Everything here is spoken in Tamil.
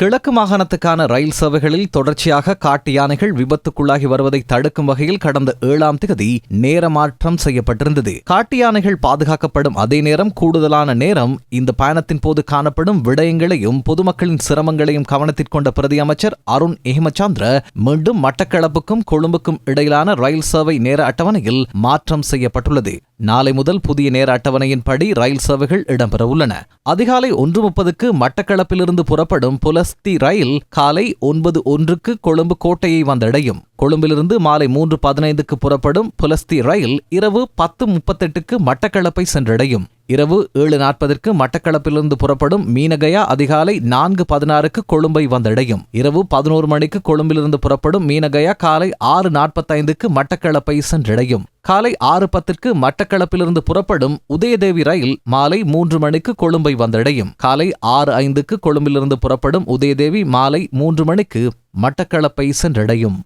கிழக்கு மாகாணத்துக்கான ரயில் சேவைகளில் தொடர்ச்சியாக காட்டு யானைகள் விபத்துக்குள்ளாகி வருவதை தடுக்கும் வகையில் கடந்த ஏழாம் தேதி நேர மாற்றம் செய்யப்பட்டிருந்தது. காட்டு யானைகள் பாதுகாக்கப்படும் அதே நேரம் கூடுதலான நேரம் இந்த பயணத்தின் போது காணப்படும் விடயங்களையும் பொதுமக்களின் சிரமங்களையும் கவனத்தில் கொண்ட பிரதி அமைச்சர் அருண் எஹமச்சந்திர மீண்டும் மட்டக்களப்புக்கும் கொழும்புக்கும் இடையிலான ரயில் சேவை நேர அட்டவணையில் மாற்றம் செய்யப்பட்டுள்ளது. நாளை முதல் புதிய நேர அட்டவணையின்படி ரயில் சேவைகள் இடம்பெறவுள்ளன அதிகாலை ஒன்று முப்பதுக்கு மட்டக்களப்பிலிருந்து புறப்படும் புலஸ்தி ரயில் காலை ஒன்பது ஒன்றுக்கு கொழும்பு கோட்டையை வந்தடையும். கொழும்பிலிருந்து மாலை மூன்று பதினைந்துக்கு புறப்படும் புலஸ்தி ரயில் இரவு பத்து முப்பத்தெட்டுக்கு மட்டக்களப்பை சென்றடையும். இரவு ஏழு நாற்பதற்கு மட்டக்களப்பிலிருந்து புறப்படும் மீனகயா அதிகாலை நான்கு பதினாறுக்கு கொழும்பை வந்தடையும். இரவு பதினோரு மணிக்கு கொழும்பிலிருந்து புறப்படும் மீனகயா காலை ஆறு நாற்பத்தைந்துக்கு மட்டக்களப்பை சென்றடையும். காலை ஆறு பத்திற்கு மட்டக்களப்பிலிருந்து புறப்படும் உதயதேவி ரயில் மாலை மூன்று மணிக்கு கொழும்பை வந்தடையும். காலை ஆறு ஐந்துக்கு கொழும்பிலிருந்து புறப்படும் உதயதேவி மாலை மூன்று மணிக்கு மட்டக்களப்பை சென்றடையும்.